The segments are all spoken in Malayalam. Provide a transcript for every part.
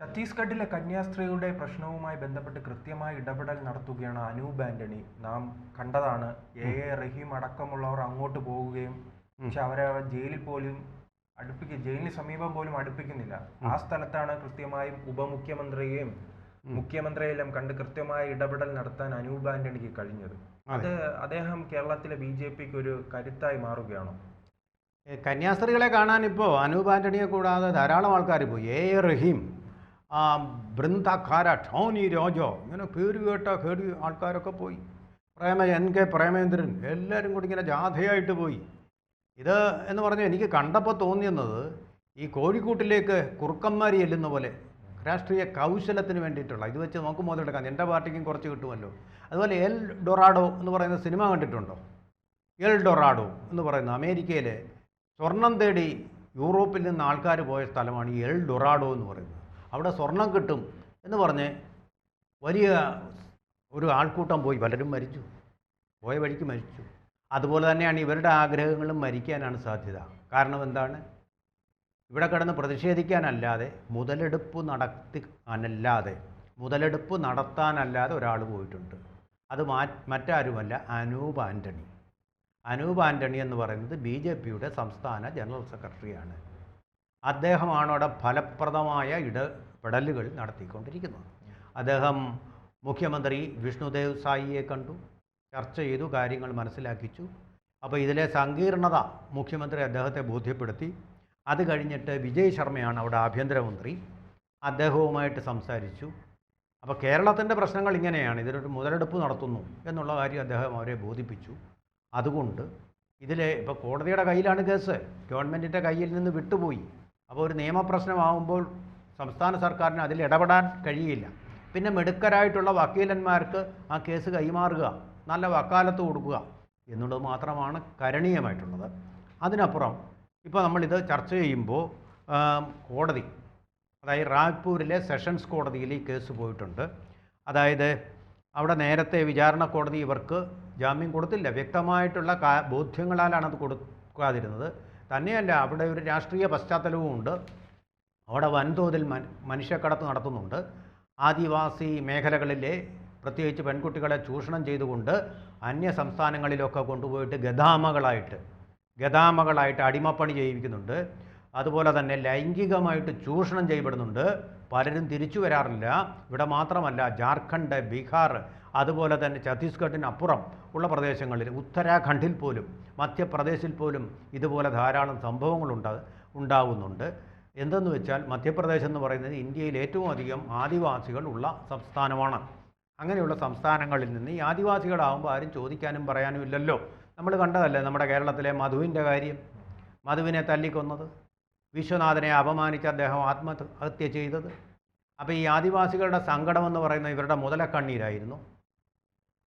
ഛത്തീസ്ഗഡിലെ കന്യാസ്ത്രീയുടെ പ്രശ്നവുമായി ബന്ധപ്പെട്ട് കൃത്യമായി ഇടപെടൽ നടത്തുകയാണ് അനൂപ് ആന്റണി. നാം കണ്ടതാണ് എ. എ. റഹീം അടക്കമുള്ളവർ അങ്ങോട്ട് പോവുകയും പക്ഷെ അവരെ ജയിലിൽ പോലും അടുപ്പിക്കും ജയിലിന് സമീപം പോലും അടുപ്പിക്കുന്നില്ല. ആ സ്ഥലത്താണ് കൃത്യമായും ഉപമുഖ്യമന്ത്രിയെയും മുഖ്യമന്ത്രിയെല്ലാം കണ്ട് കൃത്യമായ ഇടപെടൽ നടത്താൻ അനൂപ് ആന്റണിക്ക് കഴിഞ്ഞത്. അത്. അദ്ദേഹം കേരളത്തിലെ ബി ജെ പിക്ക് ഒരു കരുത്തായി മാറുകയാണോ? കന്യാസ്ത്രീകളെ കാണാൻ ഇപ്പോൾ അനൂപ് ആന്റണിയെ കൂടാതെ ധാരാളം ആൾക്കാർ പോയി. എ. എ. റഹീം ആ, ബൃന്ദക്കാര ടോണി രാജോ. ഇങ്ങനെ പേര് കേട്ട കേടി ആൾക്കാരൊക്കെ പോയി. പ്രേമ എൻ കെ പ്രേമേന്ദ്രൻ എല്ലാവരും കൂടി ഇങ്ങനെ ജാഥയായിട്ട് പോയി. ഇത് എന്ന് പറഞ്ഞാൽ എനിക്ക് കണ്ടപ്പോൾ തോന്നിയെന്നത് ഈ കോഴിക്കൂട്ടിലേക്ക് കുറുക്കന്മാരി ചെല്ലുന്ന പോലെ രാഷ്ട്രീയ കൗശലത്തിന് വേണ്ടിയിട്ടുള്ള. ഇത് വെച്ച് നമുക്ക് മുതലെടുക്കാം എന്റെ പാർട്ടിക്കും കുറച്ച് കിട്ടുമല്ലോ. അതുപോലെ എൽ ഡൊറാഡോ എന്ന് പറയുന്ന സിനിമ കണ്ടിട്ടുണ്ടോ? എൽ ഡൊറാഡോ എന്ന് പറയുന്ന അമേരിക്കയിലെ സ്വർണം തേടി യൂറോപ്പിൽ നിന്ന് ആൾക്കാർ പോയ സ്ഥലമാണ് എൽ ഡൊറാഡോ എന്ന് പറയുന്നത്. അവിടെ സ്വർണം കിട്ടും എന്ന് പറഞ്ഞ് വലിയ ഒരു ആൾക്കൂട്ടം പോയി. പലരും മരിച്ചു. പോയ വഴിക്ക് മരിച്ചു. അതുപോലെ തന്നെയാണ് ഇവരുടെ ആഗ്രഹങ്ങളും മരിക്കാനാണ് സാധ്യത. കാരണം എന്താണ്? ഇവിടെ കിടന്ന് പ്രതിഷേധിക്കാനല്ലാതെ മുതലെടുപ്പ് നടത്തി നടത്താനല്ലാതെ മുതലെടുപ്പ് നടത്താനല്ലാതെ ഒരാൾ പോയിട്ടുണ്ട്. അത് മാ മറ്റാരുമല്ല അനൂപ് ആന്റണി അനൂപ് ആന്റണി എന്ന് പറയുന്നത് ബി ജെ പിയുടെ സംസ്ഥാന ജനറൽ സെക്രട്ടറിയാണ്. അദ്ദേഹമാണ് അവിടെ ഫലപ്രദമായ ഇടപെടലുകൾ നടത്തിക്കൊണ്ടിരിക്കുന്നത്. അദ്ദേഹം മുഖ്യമന്ത്രി വിഷ്ണുദേവ് സായിയെ കണ്ടു ചർച്ച ചെയ്തു കാര്യങ്ങൾ മനസ്സിലാക്കിച്ചു. അപ്പോൾ ഇതിലെ സങ്കീർണത മുഖ്യമന്ത്രി അദ്ദേഹത്തെ ബോധ്യപ്പെടുത്തി. അത് കഴിഞ്ഞിട്ട് വിജയ് ശർമ്മയാണ് അവിടെ ആഭ്യന്തരമന്ത്രി. അദ്ദേഹവുമായിട്ട് സംസാരിച്ചു. അപ്പോൾ കേരളത്തിന്റെ പ്രശ്നങ്ങൾ ഇങ്ങനെയാണ് ഇതിലൊരു മുതലെടുപ്പ് നടത്തുന്നു എന്നുള്ള കാര്യം അദ്ദേഹം അവരെ ബോധിപ്പിച്ചു. അതുകൊണ്ട് ഇതിലെ ഇപ്പോൾ കോടതിയുടെ കയ്യിലാണ് കേസ്. ഗവൺമെന്റിന്റെ കയ്യിൽ നിന്ന് വിട്ടുപോയി. അപ്പോൾ ഒരു നിയമപ്രശ്നമാകുമ്പോൾ സംസ്ഥാന സർക്കാരിന് അതിൽ ഇടപെടാൻ കഴിയില്ല. പിന്നെ മിടുക്കരായിട്ടുള്ള വക്കീലന്മാർക്ക് ആ കേസ് കൈമാറുക നല്ല വക്കാലത്ത് കൊടുക്കുക എന്നുള്ളത് മാത്രമാണ് കരണീയമായിട്ടുള്ളത്. അതിനപ്പുറം ഇപ്പോൾ നമ്മളിത് ചർച്ച ചെയ്യുമ്പോൾ കോടതി അതായത് റായ്പൂരിലെ സെഷൻസ് കോടതിയിൽ ഈ കേസ് പോയിട്ടുണ്ട്. അതായത് അവിടെ നേരത്തെ വിചാരണ കോടതി ഇവർക്ക് ജാമ്യം കൊടുത്തില്ല. വ്യക്തമായിട്ടുള്ള ബോധ്യങ്ങളാലാണ് അത് കൊടുക്കാതിരുന്നത്. തന്നെയല്ല അവിടെ ഒരു രാഷ്ട്രീയ പശ്ചാത്തലവും ഉണ്ട്. അവിടെ വൻതോതിൽ മനുഷ്യക്കടത്ത് നടത്തുന്നുണ്ട്. ആദിവാസി മേഖലകളിലെ പ്രത്യേകിച്ച് പെൺകുട്ടികളെ ചൂഷണം ചെയ്തുകൊണ്ട് അന്യ സംസ്ഥാനങ്ങളിലൊക്കെ കൊണ്ടുപോയിട്ട് ഗതാമകളായിട്ട് ഗതാമകളായിട്ട് അടിമപ്പണി ചെയ്യിക്കുന്നുണ്ട് അതുപോലെ തന്നെ ലൈംഗികമായിട്ട് ചൂഷണം ചെയ്യപ്പെടുന്നുണ്ട്. പലരും തിരിച്ചു വരാറില്ല. ഇവിടെ മാത്രമല്ല ജാർഖണ്ഡ് ബീഹാർ അതുപോലെ തന്നെ ഛത്തീസ്ഗഡിനപ്പുറം ഉള്ള പ്രദേശങ്ങളിൽ ഉത്തരാഖണ്ഡിൽ പോലും മധ്യപ്രദേശിൽ പോലും ഇതുപോലെ ധാരാളം സംഭവങ്ങളുണ്ട് ഉണ്ടാകുന്നുണ്ട് എന്തെന്ന് വെച്ചാൽ മധ്യപ്രദേശ് എന്ന് പറയുന്നത് ഇന്ത്യയിൽ ഏറ്റവും അധികം ആദിവാസികൾ ഉള്ള സംസ്ഥാനമാണ്. അങ്ങനെയുള്ള സംസ്ഥാനങ്ങളിൽ നിന്ന് ഈ ആദിവാസികളാകുമ്പോൾ ആരും ചോദിക്കാനും പറയാനും ഇല്ലല്ലോ. നമ്മൾ കണ്ടതല്ലേ നമ്മുടെ കേരളത്തിലെ മധുവിന്റെ കാര്യം? മധുവിനെ തല്ലിക്കൊന്നത്? വിശ്വനാഥനെ അപമാനിച്ച് അദ്ദേഹം ആത്മഹത്യ ചെയ്തത്. അപ്പോൾ ഈ ആദിവാസികളുടെ സങ്കടം എന്ന് പറയുന്നത് ഇവരുടെ മുതലക്കണ്ണീരായിരുന്നു.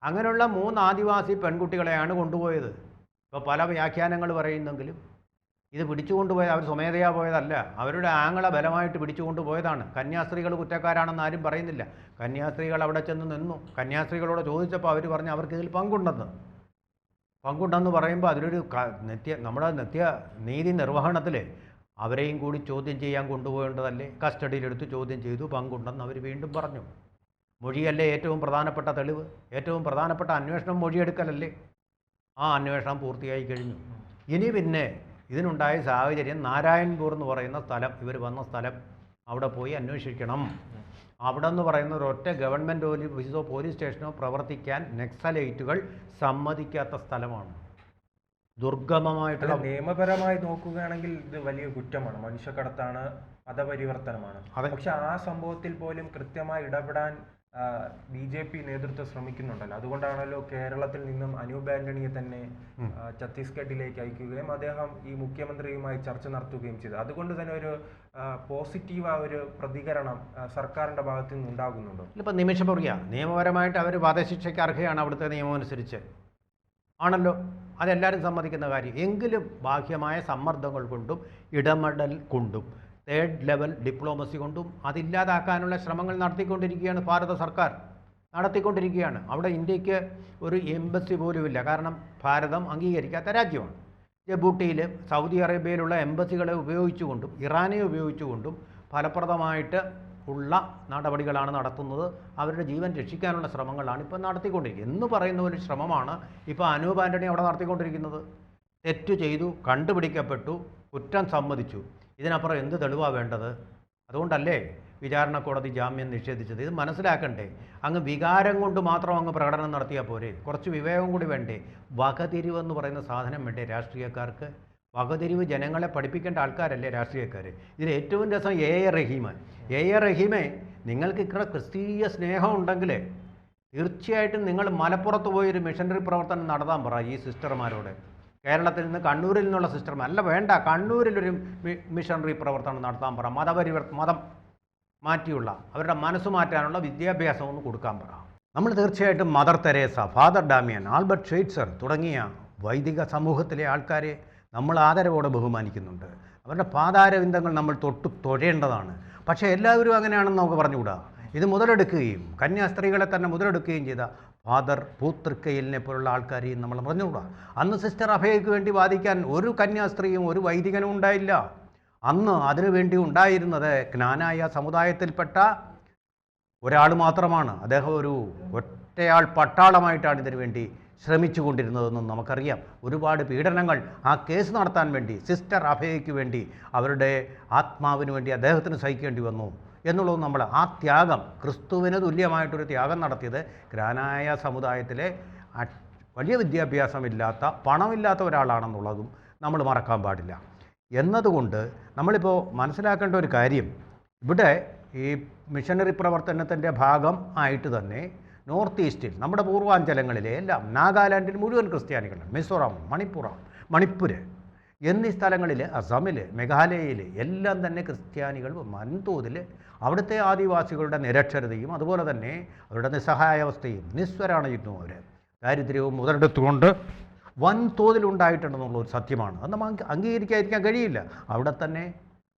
അങ്ങനെയുള്ള മൂന്ന് ആദിവാസി പെൺകുട്ടികളെയാണ് കൊണ്ടുപോയത്. ഇപ്പോൾ പല വ്യാഖ്യാനങ്ങൾ പറയുന്നെങ്കിലും ഇത് പിടിച്ചു കൊണ്ടുപോയത് അവർ സ്വമേധയാ പോയതല്ല. അവരുടെ ആങ്ങള ബലമായിട്ട് പിടിച്ചു കൊണ്ടുപോയതാണ് കന്യാസ്ത്രീകൾ കുറ്റക്കാരാണെന്ന് ആരും പറയുന്നില്ല. കന്യാസ്ത്രീകൾ അവിടെ ചെന്ന് നിന്നു. കന്യാസ്ത്രീകളോട് ചോദിച്ചപ്പോൾ അവർ പറഞ്ഞു അവർക്ക് ഇതിൽ പങ്കുണ്ടെന്ന്. പങ്കുണ്ടെന്ന് പറയുമ്പോൾ അതിലൊരു നിത്യ നമ്മുടെ നിത്യ നീതി നിർവഹണത്തിൽ അവരെയും കൂടി ചോദ്യം ചെയ്യാൻ കൊണ്ടുപോകേണ്ടതല്ലേ? കസ്റ്റഡിയിലെടുത്ത് ചോദ്യം ചെയ്തു പങ്കുണ്ടെന്ന് അവർ വീണ്ടും പറഞ്ഞു. മൊഴിയല്ലേ ഏറ്റവും പ്രധാനപ്പെട്ട തെളിവ്? ഏറ്റവും പ്രധാനപ്പെട്ട അന്വേഷണം മൊഴിയെടുക്കലല്ലേ? ആ അന്വേഷണം പൂർത്തിയായി കഴിഞ്ഞു. ഇനി പിന്നെ ഇതിനുണ്ടായ സാഹചര്യം നാരായൺപൂർ എന്ന് പറയുന്ന സ്ഥലം ഇവർ വന്ന സ്ഥലം അവിടെ പോയി അന്വേഷിക്കണം. അവിടെ എന്ന് പറയുന്ന ഒരൊറ്റ ഗവൺമെന്റ് ഓഫീസോ പോലീസ് സ്റ്റേഷനോ പ്രവർത്തിക്കാൻ നെക്സലൈറ്റുകൾ സമ്മതിക്കാത്ത സ്ഥലമാണ്. ദുർഗമമായിട്ടുള്ള നിയമപരമായി നോക്കുകയാണെങ്കിൽ ഇത് വലിയ കുറ്റമാണ്. മനുഷ്യക്കടത്താണ് മതപരിവർത്തനമാണ്. പക്ഷെ ആ സംഭവത്തിൽ പോലും കൃത്യമായി ഇടപെടാൻ ബി ജെ പി നേതൃത്വം ശ്രമിക്കുന്നുണ്ടല്ലോ. അതുകൊണ്ടാണല്ലോ കേരളത്തിൽ നിന്നും അനൂപ് ആന്റണിയെ തന്നെ ഛത്തീസ്ഗഡിലേക്ക് അയക്കുകയും അദ്ദേഹം ഈ മുഖ്യമന്ത്രിയുമായി ചർച്ച നടത്തുകയും ചെയ്തു. അതുകൊണ്ട് തന്നെ ഒരു പോസിറ്റീവ് ആ ഒരു പ്രതികരണം സർക്കാരിന്റെ ഭാഗത്തു നിന്ന് ഉണ്ടാകുന്നുണ്ടോ? ഇപ്പം പറയുക നിയമപരമായിട്ട് അവർ വധശിക്ഷയ്ക്ക് അർഹയാണ് അവിടുത്തെ നിയമം അനുസരിച്ച് ആണല്ലോ? അതെല്ലാവരും സമ്മതിക്കുന്ന കാര്യം. എങ്കിലും ബാഹ്യമായ സമ്മർദ്ദങ്ങൾ കൊണ്ടും ഇടപെടൽ കൊണ്ടും തേർഡ് ലെവൽ ഡിപ്ലോമസി കൊണ്ടും അതില്ലാതാക്കാനുള്ള ശ്രമങ്ങൾ നടത്തിക്കൊണ്ടിരിക്കുകയാണ് ഭാരത സർക്കാർ. നടത്തിക്കൊണ്ടിരിക്കുകയാണ്. അവിടെ ഇന്ത്യയ്ക്ക് ഒരു എംബസി പോലുമില്ല കാരണം ഭാരതം അംഗീകരിക്കാത്ത രാജ്യമാണ്. ജബൂട്ടിയിൽ സൗദി അറേബ്യയിലുള്ള എംബസികളെ ഉപയോഗിച്ചുകൊണ്ടും ഇറാനെ ഉപയോഗിച്ചുകൊണ്ടും ഫലപ്രദമായിട്ട് ഉള്ള നടപടികളാണ് നടത്തുന്നത്. അവരുടെ ജീവൻ രക്ഷിക്കാനുള്ള ശ്രമങ്ങളാണ് ഇപ്പോൾ നടത്തിക്കൊണ്ടിരിക്കുന്നത്. എന്ന് പറയുന്ന ഒരു ശ്രമമാണ് ഇപ്പോൾ അനൂപ് ആന്റണി അവിടെ നടത്തിക്കൊണ്ടിരിക്കുന്നത്. തെറ്റ് ചെയ്തു കണ്ടുപിടിക്കപ്പെട്ടു കുറ്റം സമ്മതിച്ചു. ഇതിനപ്പുറം എന്ത് തെളിവാണ് വേണ്ടത്? അതുകൊണ്ടല്ലേ വിചാരണ കോടതി ജാമ്യം നിഷേധിച്ചത്. ഇത് മനസ്സിലാക്കണ്ടേ. അങ്ങ് വികാരം കൊണ്ട് മാത്രം അങ്ങ് പ്രകടനം നടത്തിയാൽ പോരെ. കുറച്ച് വിവേകം കൂടി വേണ്ടേ. വകതിരിവെന്ന് പറയുന്ന സാധനം വേണ്ടേ രാഷ്ട്രീയക്കാർക്ക്? വകതിരിവ് ജനങ്ങളെ പഠിപ്പിക്കേണ്ട ആൾക്കാരല്ലേ രാഷ്ട്രീയക്കാർ ഇതിൽ ഏറ്റവും രസം എ എ റഹീമൻ എ എ റഹീമെ നിങ്ങൾക്ക് ഇത്ര ക്രിസ്തീയ സ്നേഹം ഉണ്ടെങ്കിൽ തീർച്ചയായിട്ടും നിങ്ങൾ മലപ്പുറത്ത് പോയി ഒരു മിഷനറി പ്രവർത്തനം നടത്താൻ പറ ഈ സിസ്റ്റർമാരോട്. കേരളത്തിൽ നിന്ന് കണ്ണൂരിൽ നിന്നുള്ള സിസ്റ്റർമാർ. അല്ല വേണ്ട കണ്ണൂരിലൊരു മിഷനറി പ്രവർത്തനം നടത്താൻ പറ. മതപരിവർ മതം മാറ്റിയുള്ള അവരുടെ മനസ്സ് മാറ്റാനുള്ള വിദ്യാഭ്യാസം ഒന്ന് കൊടുക്കാൻ പറ. നമ്മൾ തീർച്ചയായിട്ടും Mother Teresa Father Damien Albert Schweitzer തുടങ്ങിയ വൈദിക സമൂഹത്തിലെ ആൾക്കാരെ നമ്മൾ ആദരവോടെ ബഹുമാനിക്കുന്നുണ്ട്. അവരുടെ പാതാരവിന്ദങ്ങൾ നമ്മൾ തൊട്ട് തൊഴേണ്ടതാണ്. പക്ഷേ എല്ലാവരും അങ്ങനെയാണെന്ന് നമുക്ക് പറഞ്ഞുകൂടാ? ഇത് മുതലെടുക്കുകയും കന്യാസ്ത്രീകളെ തന്നെ മുതലെടുക്കുകയും ചെയ്ത ഫാദർ പൂത്തൃക്കയിലിനെ പോലുള്ള ആൾക്കാരെയും നമ്മൾ പറഞ്ഞുകൂടാ? അന്ന് സിസ്റ്റർ അഭയയ്ക്ക് വേണ്ടി വാദിക്കാൻ ഒരു കന്യാസ്ത്രീയും ഒരു വൈദികനും ഉണ്ടായില്ല. അന്ന് അതിനുവേണ്ടി ഉണ്ടായിരുന്നത് ജ്ഞാനായ സമുദായത്തിൽപ്പെട്ട ഒരാൾ മാത്രമാണ്. അദ്ദേഹം ഒരു ഒറ്റയാൾ പട്ടാളമായിട്ടാണ് ഇതിനു വേണ്ടി ശ്രമിച്ചു കൊണ്ടിരുന്നതെന്നും നമുക്കറിയാം. ഒരുപാട് പീഡനങ്ങൾ ആ കേസ് നടത്താൻ വേണ്ടി സിസ്റ്റർ അഭയയ്ക്ക് വേണ്ടി അവരുടെ ആത്മാവിന് വേണ്ടി അദ്ദേഹത്തിന് സഹിക്കേണ്ടി വന്നു എന്നുള്ളത് നമ്മൾ ആ ത്യാഗം ക്രിസ്തുവിന് തുല്യമായിട്ടൊരു ത്യാഗം നടത്തിയത് ഗ്രാനായ സമുദായത്തിലെ വലിയ വിദ്യാഭ്യാസമില്ലാത്ത പണമില്ലാത്ത ഒരാളാണെന്നുള്ളതും നമ്മൾ മറക്കാൻ പാടില്ല. എന്നതുകൊണ്ട് നമ്മളിപ്പോൾ മനസ്സിലാക്കേണ്ട ഒരു കാര്യം ഇവിടെ ഈ മിഷനറി പ്രവർത്തനത്തിന്റെ ഭാഗം ആയിട്ട് തന്നെ നോർത്ത് ഈസ്റ്റിൽ നമ്മുടെ പൂർവാഞ്ചലങ്ങളിലെ എല്ലാം നാഗാലാൻഡിൽ മുഴുവൻ ക്രിസ്ത്യാനികളാണ് മിസോറാം മണിപ്പുറം മണിപ്പൂർ എന്നീ സ്ഥലങ്ങളിൽ അസമിൽ മേഘാലയയിൽ എല്ലാം തന്നെ ക്രിസ്ത്യാനികൾ വൻതോതിൽ അവിടുത്തെ ആദിവാസികളുടെ നിരക്ഷരതയും അതുപോലെ തന്നെ അവരുടെ നിസ്സഹായാവസ്ഥയും നിസ്വരാണിരുന്നു അവർ ദാരിദ്ര്യവും മുതലെടുത്തുകൊണ്ട് വൻതോതിലുണ്ടായിട്ടുണ്ടെന്നുള്ള ഒരു സത്യമാണ്. അത് നമുക്ക് അംഗീകരിക്കാതിരിക്കാൻ കഴിയില്ല. അവിടെ തന്നെ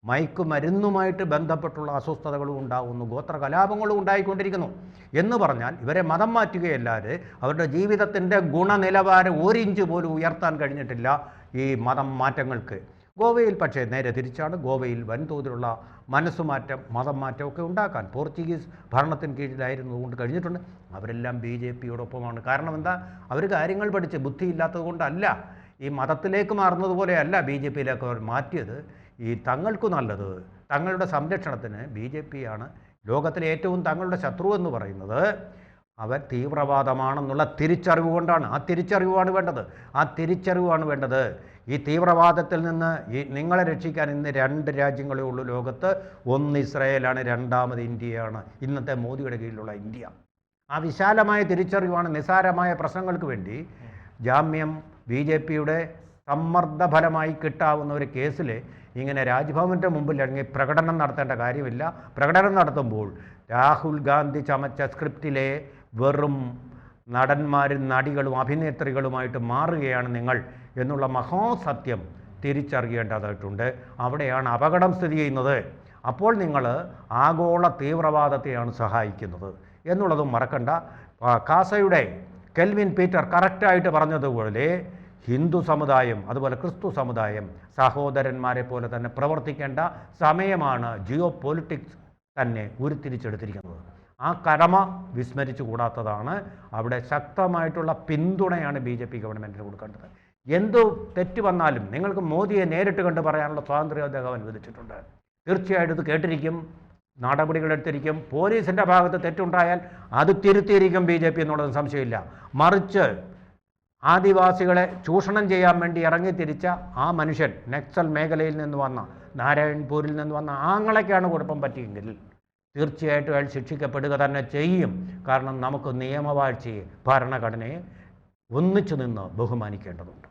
മയക്കുമരുന്നുമായിട്ട് ബന്ധപ്പെട്ടുള്ള അസ്വസ്ഥതകളും ഉണ്ടാകുന്നു ഗോത്ര കലാപങ്ങളും ഉണ്ടായിക്കൊണ്ടിരിക്കുന്നു. എന്ന് പറഞ്ഞാൽ ഇവരെ മതം മാറ്റുകയല്ലാതെ അവരുടെ ജീവിതത്തിന്റെ ഗുണനിലവാരം ഒരു ഇഞ്ച് പോലും ഉയർത്താൻ കഴിഞ്ഞിട്ടില്ല ഈ മതം മാറ്റങ്ങൾക്ക്. ഗോവയിൽ പക്ഷേ നേരെ തിരിച്ചാണ് ഗോവയിൽ വൻതോതിലുള്ള മനസ്സുമാറ്റം മതം മാറ്റമൊക്കെ ഉണ്ടാക്കാൻ പോർച്ചുഗീസ് ഭരണത്തിന് കീഴിലായിരുന്നു കൊണ്ട് കഴിഞ്ഞിട്ടുണ്ട്. അവരെല്ലാം ബി ജെ പിയോടൊപ്പമാണ്. കാരണം എന്താ? അവർ കാര്യങ്ങൾ പഠിച്ച് ബുദ്ധിയില്ലാത്തത് കൊണ്ടല്ല. ഈ മതത്തിലേക്ക് മാറുന്നത് പോലെയല്ല ബി ജെ പിയിലേക്ക് അവർ മാറ്റിയത്. ഈ തങ്ങൾക്ക് നല്ലത്. തങ്ങളുടെ സംരക്ഷണത്തിന് ബി ജെ പി ആണ് ലോകത്തിലെ ഏറ്റവും തങ്ങളുടെ ശത്രു എന്ന് പറയുന്നത്. അവർ തീവ്രവാദമാണെന്നുള്ള തിരിച്ചറിവ് കൊണ്ടാണ്. ആ തിരിച്ചറിവാണ് വേണ്ടത്. ആ തിരിച്ചറിവാണ് വേണ്ടത്. ഈ തീവ്രവാദത്തിൽ നിന്ന് ഈ നിങ്ങളെ രക്ഷിക്കാൻ ഇന്ന് രണ്ട് രാജ്യങ്ങളേ ഉള്ളൂ ലോകത്ത്. ഒന്ന് ഇസ്രായേലാണ് രണ്ടാമത് ഇന്ത്യയാണ്. ഇന്നത്തെ മോദിയുടെ കീഴിലുള്ള ഇന്ത്യ. ആ വിശാലമായ തിരിച്ചറിവാണ് നിസാരമായ പ്രശ്നങ്ങൾക്ക് വേണ്ടി ജാമ്യം ബി ജെ പിയുടെ സമ്മർദ്ദ ഫലമായി കിട്ടാവുന്ന ഒരു കേസിൽ ഇങ്ങനെ രാജ്ഭവന്റെ മുമ്പിൽ ഇറങ്ങി പ്രകടനം നടത്തേണ്ട കാര്യമില്ല. പ്രകടനം നടത്തുമ്പോൾ രാഹുൽ ഗാന്ധി ചമച്ച സ്ക്രിപ്റ്റിലെ വെറും നടന്മാരും നടികളും അഭിനേത്രികളുമായിട്ട് മാറുകയാണ് നിങ്ങൾ എന്നുള്ള മഹാസത്യം തിരിച്ചറിയേണ്ടതായിട്ടുണ്ട്. അവിടെയാണ് അപകടം സ്ഥിതി ചെയ്യുന്നത്. അപ്പോൾ നിങ്ങൾ ആഗോള തീവ്രവാദത്തെയാണ് സഹായിക്കുന്നത് എന്നുള്ളതും മറക്കണ്ട. കാസയുടെ കെൽവിൻ പീറ്റർ കറക്റ്റായിട്ട് പറഞ്ഞതുപോലെ ഹിന്ദു സമുദായം അതുപോലെ ക്രിസ്തു സമുദായം സഹോദരന്മാരെ പോലെ തന്നെ പ്രവർത്തിക്കേണ്ട സമയമാണ് ജിയോ പൊളിറ്റിക്സ് തന്നെ ഉരുത്തിരിച്ചെടുത്തിരിക്കുന്നത്. ആ കടമ വിസ്മരിച്ചു കൂടാത്തതാണ് അവിടെ ശക്തമായിട്ടുള്ള പിന്തുണയാണ് ബി ജെ പി ഗവൺമെന്റിന് കൊടുക്കേണ്ടത്. എന്തു തെറ്റ് വന്നാലും നിങ്ങൾക്ക് മോദിയെ നേരിട്ട് കണ്ട് പറയാനുള്ള സ്വാതന്ത്ര്യം അദ്ദേഹം അനുവദിച്ചിട്ടുണ്ട്. തീർച്ചയായിട്ടും ഇത് കേട്ടിരിക്കും നടപടികൾ എടുത്തിരിക്കും. പോലീസിന്റെ ഭാഗത്ത് തെറ്റുണ്ടായാൽ അത് തിരുത്തിയിരിക്കും ബി ജെ പി എന്നുള്ളത് സംശയമില്ല. മറിച്ച് ആദിവാസികളെ ചൂഷണം ചെയ്യാൻ വേണ്ടി ഇറങ്ങിത്തിരിച്ച ആ മനുഷ്യൻ നക്സൽ മേഖലയിൽ നിന്ന് വന്ന നാരായൺപൂരിൽ നിന്ന് വന്ന ആങ്ങളൊക്കെയാണ് കുഴപ്പം പറ്റിയെങ്കിൽ തീർച്ചയായിട്ടും അയാൾ ശിക്ഷിക്കപ്പെടുക തന്നെ ചെയ്യും. കാരണം നമുക്ക് നിയമവാഴ്ചയെ ഭരണഘടനയെ ഒന്നിച്ചു നിന്ന് ബഹുമാനിക്കേണ്ടതുണ്ട്.